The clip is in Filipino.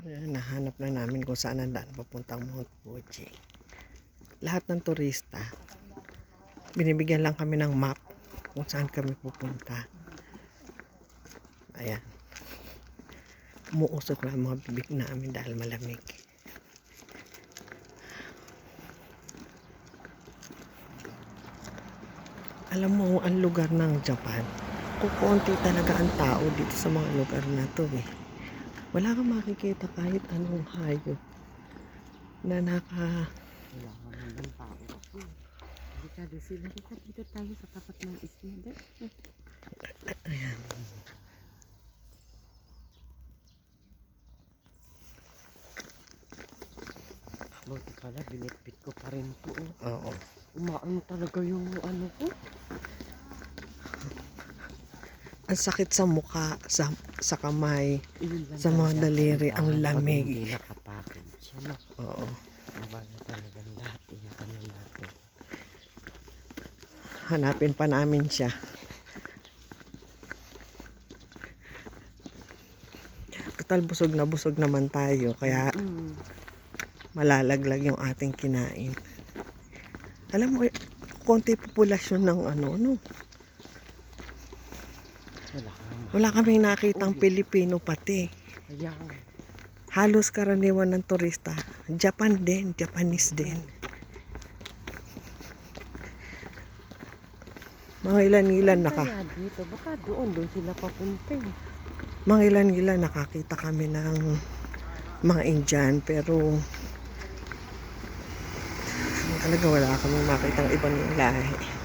Ayan, nahanap na namin kung saan ang daan papuntang Mount Fuji. Lahat ng turista, binibigyan lang kami ng map kung saan kami pupunta. Ayan. Umuusok na ang mga bibig namin dahil malamig. Alam mo, ang lugar ng Japan, kukunti talaga ang tao dito sa mga lugar na to eh. Wala kang makikita kahit anong hayop na naka... Wala ka naman tao. Delikado sila. Dito, dito tayo sa tapat ng isla. Ayan. Buti pala, binitbit ko pa rin po. oh. Oo. Umaano talaga yung ano ko. Ang sakit sa muka, sa, sa kamay. Sa mga daliri, ang lamig. No? Oo. Hanapin pa namin siya. Total busog na busog naman tayo, kaya malalaglag yung ating kinain. Alam mo, konti populasyon ng ano, ano. Wala kaming nakitang Pilipino pati. Halos karaniwan ng turista. Japan din, Japanese din. Mga ilan-ilan naka, dito, baka doon, doon sila papunta. eh. mga ilan-ilan nakakita kami ng mga Indian pero talaga wala kami makitang ibang lahi.